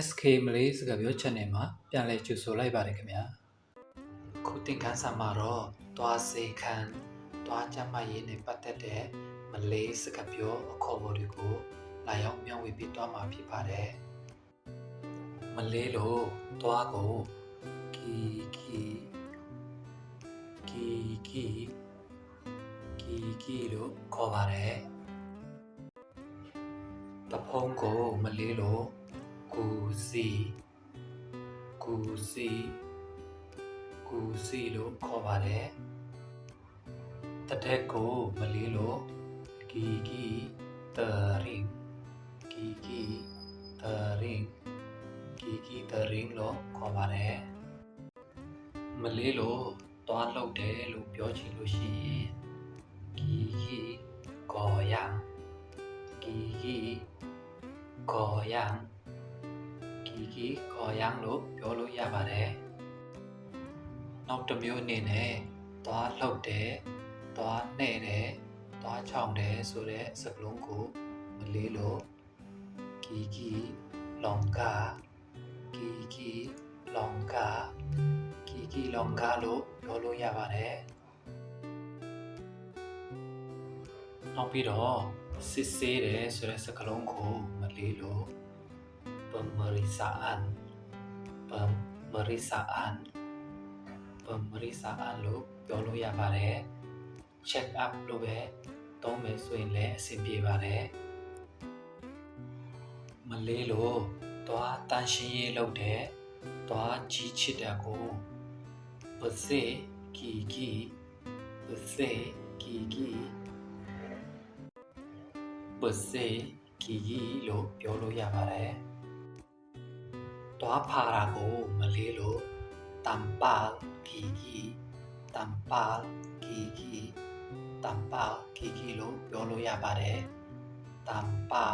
င်္ဂလာပါခင်ဗျာ SK Malay စကားပြော channel မှာပြန်လည်ကြိုဆိုလိုက်ပါတယ်ခင်ဗျာခုသင်ခန်းစာမှာတော့သွားစေခန်းသွားကြမ်းမရေးနဲ့ပတ်သက်တဲ့ Malay စကားပြောအခေါ်အဝေါ်တွေကိုလာရောက်မျှဝေပေးသွားမှာဖြစ်ပါတယ်မလေးလို့သွားကိုကီကီကီကီကီကီလို့ခေါ်ပါတယ်တဖုံးကိုမလေးလို့ ကူစီကူစီကူစီလို့ခေါ်ပါတယ်တတက်ကိုမလေးလို့ဂီဂီတရင်ဂီဂီတရင်ဂီဂီတရင်လို့ခေါ်ပါတယ်မလေးလို့တွားလောက်တယ်လို့ပြောချင်လို့ရှိရင်ဂီဂီကောယံဂီဂီကောယံ ဂီဂီကောယံလို့ပြောလို့ရပါတယ်နောက်တစ်မျိုးအနေနဲ့သွားလှုပ်တယ်သွားနှဲ့တယ်သွားချောင်းတယ်ဆိုတဲ့စကားလုံးကိုမလေးလို့ဂီဂီလောင်ကာဂီဂီလောင်ကာဂီဂီလောင်ကာလို့ပြောလို့ရပါတယ်နောက်ပြီးတော့စစ်ဆေးတယ်ဆိုတဲ့စကားလုံးကိုမလေးလို့ pemeriksaan pemeriksaan pemeriksaan လို့ပြောလို့ရပါတယ် check up လို့ပဲသုံးမယ်ဆိုရင်လည်းအဆင်ပြေပါတယ်မလေးလို့သွားတန်ရှင်းရေးလုပ်တဲ့သွားကြီးချစ်တဲ့ကိုပစေကီကီပစေကီကီပစေကီကြီးလို့ပြောလို့ရပါတယ်။ တွားဖာရာကိုမလေးလို့တမ်ပါကီကြီးတမ်ပါကီကြီးတမ်ပါကီကြီးလို့ပြောလို့ရပါတယ်။တမ်ပါ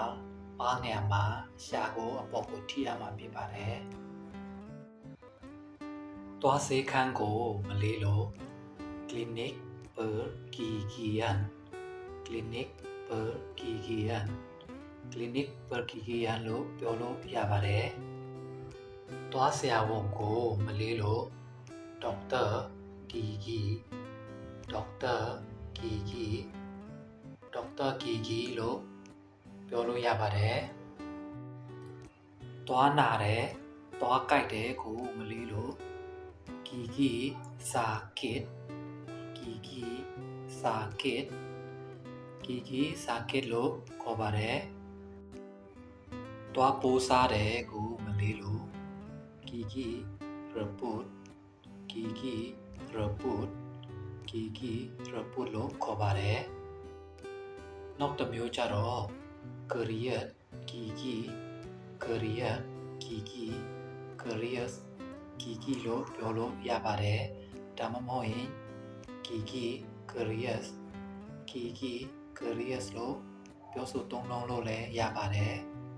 ပါနေရာမှာရှာကိုအပေါ်ကိုထိရမှာဖြစ်ပါတယ်။တွားစေးခန်းကိုမလေးလို့ clinic per gigian clinic per gigian clinic per gigian လို့ပြောလို့ရပါတယ်။ သွားဆရာဝန်ကိုမလေးလို့ဒေါက်တာဂီဂီဒေါက်တာဂီဂီဒေါက်တာဂီဂီလို့ပြောလို့ရပါတယ်။သွားနာတယ်သွားကြိုက်တယ်ကိုမလေးလို့ဂီဂီစာကစ်ဂီဂီစာကစ်ကီကီစာကစ်လို့ခေါ်ပါတယ်။တွားပိုးစားတယ်ကိုမလေးလို့ ကီကီ report ကီကီ report ကီကီ report လို့ခေါ်ပါတယ်။နောက်တစ်မျိုးကြတော့ career ကီကီ career ကီကီ careers ကီကီလို့ပြောလို့ရပါတယ်။ဒါမှမဟုတ်ရင်ကီကီ careers ကီကီ careers လို့ပြောဆိုသုံးလုံးလို့လည်းရပါတယ်။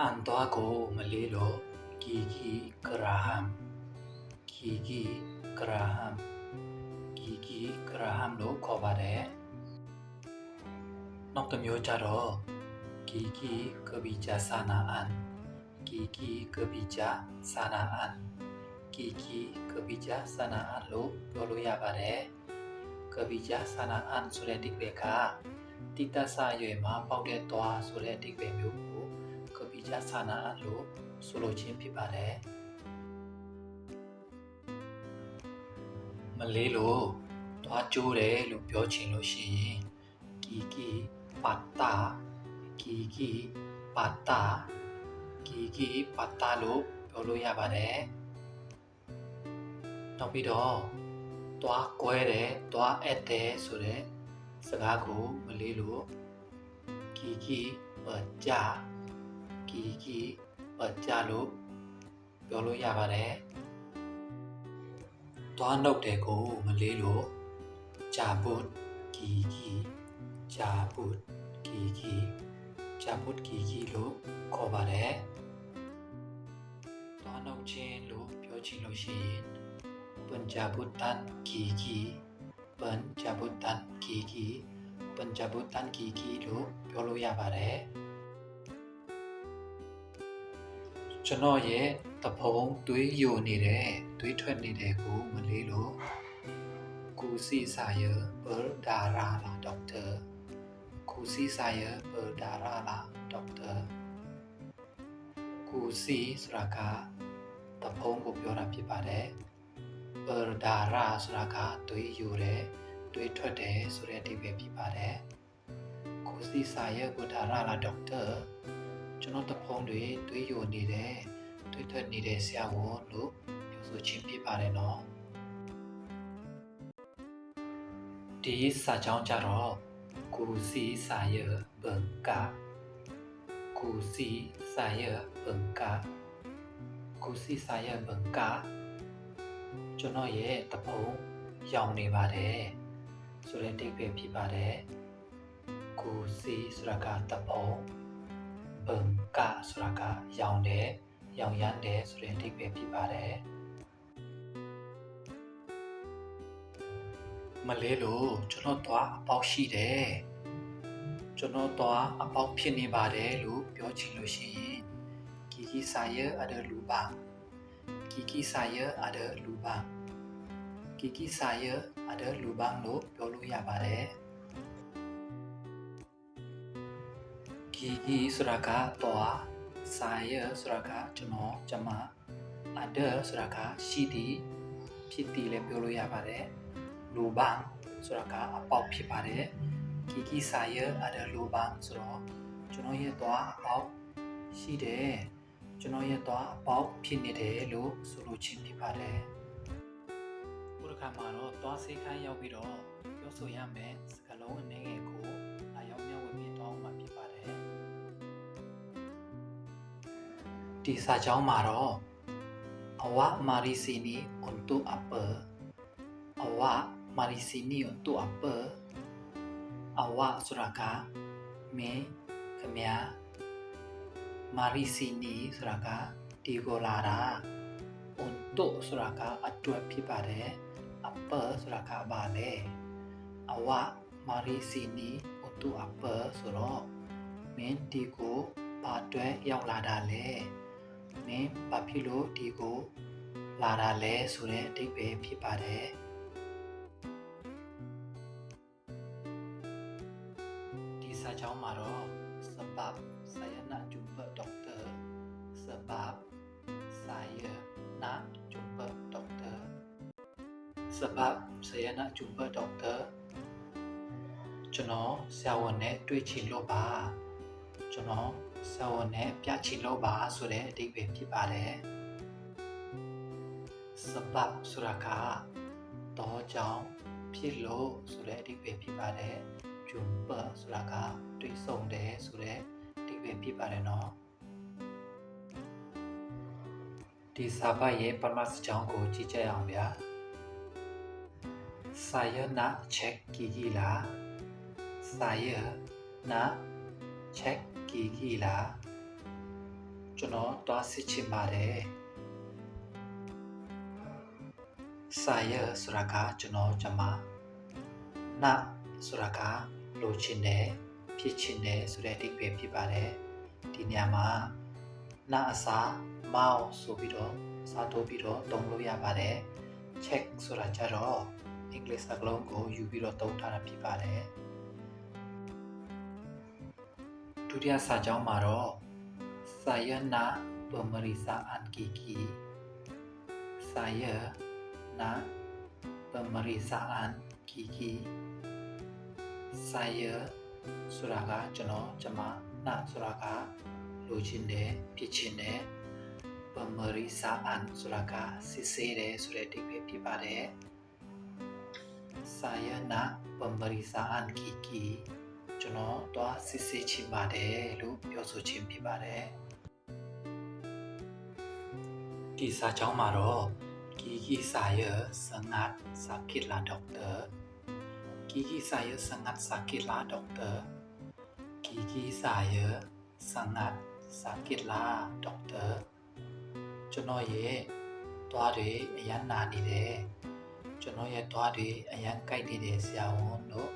အန်တော့ကိုမလေးလို့ကီကီဂရာဟမ်ကီကီဂရာဟမ်ကီကီဂရာဟမ်လို့ခေါ်ပါတယ်။နောက်တစ်မျိုးကြတော့ကီကီကဘီဂျာဆာနာအန်ကီကီကဘီဂျာဆာနာအန်ကီကီကဘီဂျာဆာနာအန်လို့ပြောလို့ရပါတယ်။ကပိဂျာဆာနာအန်ဆိုတဲ့အဓိပ္ပာယ်ကတိတ္တဆာရွယ်မှာပေါက်တဲ့သွားဆိုတဲ့အဓိပ္ပာယ်မျိုး ကိုကပိဂျာဆာနာအန်လို့ဆိုလိုခြင်းဖြစ်ပါတယ်မလေးလို့သွားကျိုးတယ်လို့ပြောချင်လို့ရှိရင်ကီကီပတ်တာကီကီပတ်တာကီကီပတ်တာလို့ပြောလို့ရပါတယ်နောက်ပြီးတော့သွားကွဲတယ်သွားအပ်တယ်ဆိုတဲ့စကားကိုမလေးလို့ကီကီပကြ ကီကီပကြလို့ပြောလို့ရပါတယ်သွားနှုတ်တယ်ကိုမလေးလို့ဂျာဘုတ်ကီကီဂျာဘုတ်ကီကီဂျာဘုတ်ကီကီလို့ခေါ်ပါတယ်သွားနှုတ်ခြင်းလို့ပြောချင်လို့ရှိရင် pencabutan gigi pencabutan gigi pencabutan gigi လို့ပြောလို့ရပါတယ် ကျွန်တော်ရဲ့သဖုံးသွေးယိုနေတယ်သွေးထွက်နေတယ်ကိုမလေးလို့ကူစီစာရဘောဒါရာလာဒေါက်တာကူစီစာရဘောဒါရာလာဒေါက်တာကူစီဆိုတာကသဖုံးကိုပြောတာဖြစ်ပါတယ်ဘောဒါရာဆိုတာကသွေးယိုတယ်သွေးထွက်တယ်ဆိုတဲ့အဓိပ္ပာယ်ဖြစ်ပါတယ်ကူစီစာရဘောဒါရာလာဒေါက်တာ ကျွန်တော်တဖုံးတွေတွေးယိုနေတယ်တွေးထွက်နေတဲ့ဆရာဝန်လို့ပြောဆိုခြင်းဖြစ်ပါတယ်နော်ဒီစာကြောင်းကြတော့ကူစီစာရဘန်ကာကူစီစာရဘန်ကာကူစီစာရဘန်ကာကျွန်တော်ရဲ့တဖုံးရောင်နေပါတယ်ဆိုတဲ့တိတ်ပဲဖြစ်ပါတယ်ကူစီဆိုတာကတဖုံး ပံကဆိုတာကရောင်တယ်ရောင်ရမ်းတယ်ဆိုတဲ့အဓိပ္ပာယ်ဖြစ်ပါတယ်မလေးလို့ကျွန်တော်သွားအပေါက်ရှိတယ်ကျွန်တော်သွားအပေါက်ဖြစ်နေပါတယ်လို့ပြောချင်လို့ရှိရင်ကီကီစာရအဒလူပါကီကီစာရအဒလူပါကီကီစာရအဒလူပါလို့ပြောလို့ရပါတယ် ဂီဂီဆိုတာကတော့စာရဆိုတာကကျွန်တော်ကျမအဒဆိုတာကရှိသည်ဖြစ်သည်လည်းပြောလို့ရပါတယ်လူပန်းဆိုတာကအပေါက်ဖြစ်ပါတယ်ဂီဂီစာရအဒလူပန်းဆိုတော့ကျွန်တော်ရဲ့သွားအပေါက်ရှိတယ်ကျွန်တော်ရဲ့သွားအပေါက်ဖြစ်နေတယ်လို့ဆိုလိုခြင်းဖြစ်ပါတယ်ဘုရားမှာတော့သွားစေခိုင်းရောက်ပြီးတော့ပြောဆိုရမယ်စကားလုံးအနေငယ်ကို ဒီစာကြောင်းမှာတော့အဝမာရီစီနီအွန်တူအပအဝမာရီစီနီအွန်တူအပအဝဆိုတာကမင်းခမညာမာရီစီနီဆိုတာကဒီကိုလာတာအွန်တူဆိုတာကအတွက်ဖြစ်ပါတယ်အပဆိုတာကဘာလဲအဝမာရီစီနီအွန်တူအပဆိုတော့မင်းဒီကိုဘာအတွက်ရောက်လာတာလဲ မင်းဘာဖြစ်လို့ဒီကိုလာတာလဲဆိုတဲ့အဓိပ္ပာယ်ဖြစ်ပါတယ်ဒီစာကြောင်းမှာတော့စဘပ်ဆာယနာဂျုမ်ဘဒေါက်တာစဘပ်ဆာယနာဂျုမ်ဘဒေါက်တာစဘပ်ဆာယနာဂျုမ်ဘဒေါက်တာကျွန်တော်ဆရာဝန်နဲ့တွေ့ချင်လို့ပါကျွန်တော် ဆာဝန်နဲ့ပြချီလို့ပါဆိုတဲ့အဓိပ္ပာယ်ဖြစ်ပါတယ်စဘပ်ဆိုတာကတော့ကြောင့်ဖြစ်လို့ဆိုတဲ့အဓိပ္ပာယ်ဖြစ်ပါတယ်ဂျွမ်ပဆိုတာကတွေးဆုံတယ်ဆိုတဲ့အဓိပ္ပာယ်ဖြစ်ပါတယ်နော်ဒီစာပတ်ရဲ့ပမတ်စကြောင်းကိုကြည့်ကြရအောင်ဗျာစာယနာချက်ကြည့်ကြည့်လားစာယနာ check ကီ ကီလာကျွန်တော်တွားစစ်ချင်ပါတယ်စာရဆိုတာကကျွန်တော်ကျမနာဆိုတာကလိုချင်တယ်ဖြစ်ချင်တယ်ဆိုတဲ့အဓိပ္ပာယ်ဖြစ်ပါတယ်ဒီနေရာမှာနာအစားမောက်ဆိုပြီးတော့စားထိုးပြီးတော့သုံးလို့ရပါတယ် check ဆိုတာကြတော့အင်္ဂလိပ်စကားလုံးကိုယူပြီးတော့သုံးထားတာဖြစ်ပါတယ် ဒုတိယစာကြောင်းမှာတော့စာယနာပမရိစာအန်ကီကီစာယနာပမရိစာအန်ကီကီစာယဆိုတာကကျွန်တော်ကျမနာဆိုတာကလိုချင်တယ်ဖြစ်ချင်တယ်ပမရိစာအန်ဆိုတာကစစ်ဆေးတယ်ဆိုတဲ့အဓိပ္ပာယ်ဖြစ်ပါတယ်စာယနာပမရိစာအန်ကီကီ ကျွန်တော်တော့စစ်စစ်ချင်ပါတယ်လို့ပြောဆိုခြင်းဖြစ်ပါတယ်ဒီစာကြောင်းမှာတော့ကီကီစာရစငတ်စာကိလာဒေါက်တာကီကီစာရစငတ်စာကိလာဒေါက်တာကီကီစာရစငတ်စာကိလာဒေါက်တာကျွန်တော်ရဲ့သွားတွေအရန်နာနေတယ်ကျွန်တော်ရဲ့သွားတွေအရန်ကြိုက်နေတဲ့ဆရာဝန်တို့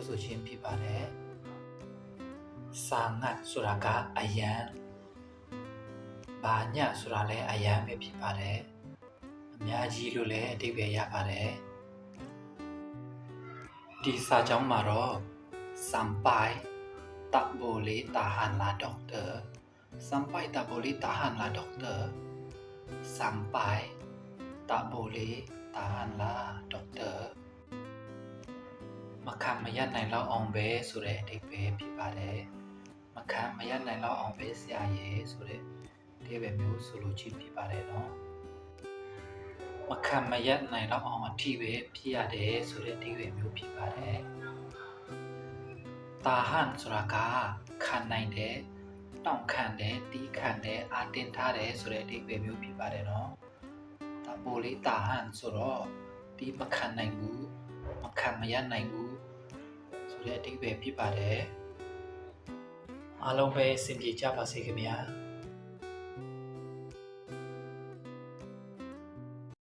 ပြောဆိုခြင်းဖြစ်ပါတယ်။စာငတ်ဆိုတာကအယံဘာညဆိုတာလည်းအယမ်းပဲဖြစ်ပါတယ်အများကြီးလို့လည်းအဓိပ္ပာယ်ရပါတယ်ဒီစာကြောင်းမှာတော့ sampai tak boleh tahanlah dokter sampai tak boleh tahanlah dokter sampai tak boleh tahanlah dokter မခံမရနိုင်တော့အောင်ပဲဆိုတဲ့အဓိပ္ပာယ်ဖြစ်ပါတယ်မခံမရနိုင်တော့အောင်ပဲဆရာရဲ့ဆိုတဲ့အဓိပ္ပာယ်မျိုးဆိုလိုချင်းဖြစ်ပါတယ်နော်မခံမရနိုင်တော့အောင်အထီးပဲဖြစ်ရတယ်ဆိုတဲ့အဓိပ္ပာယ်မျိုးဖြစ်ပါတယ်တာဟန်ဆိုတာကခံနိုင်တယ်တောင့်ခံတယ်တီးခံတယ်အာတင်ထားတယ်ဆိုတဲ့အဓိပ္ပာယ်မျိုးဖြစ်ပါတယ်နော်တာပိုလေးတာဟန်ဆိုတော့တီးမခံနိုင်ဘူးမခံမရနိုင်ဘူး ဆိုတဲ့အဓိပ္ပာယ်ဖြစ်ပါတယ်အားလုံးပဲအဆင်ပြေကြပါစေခင်ဗျာ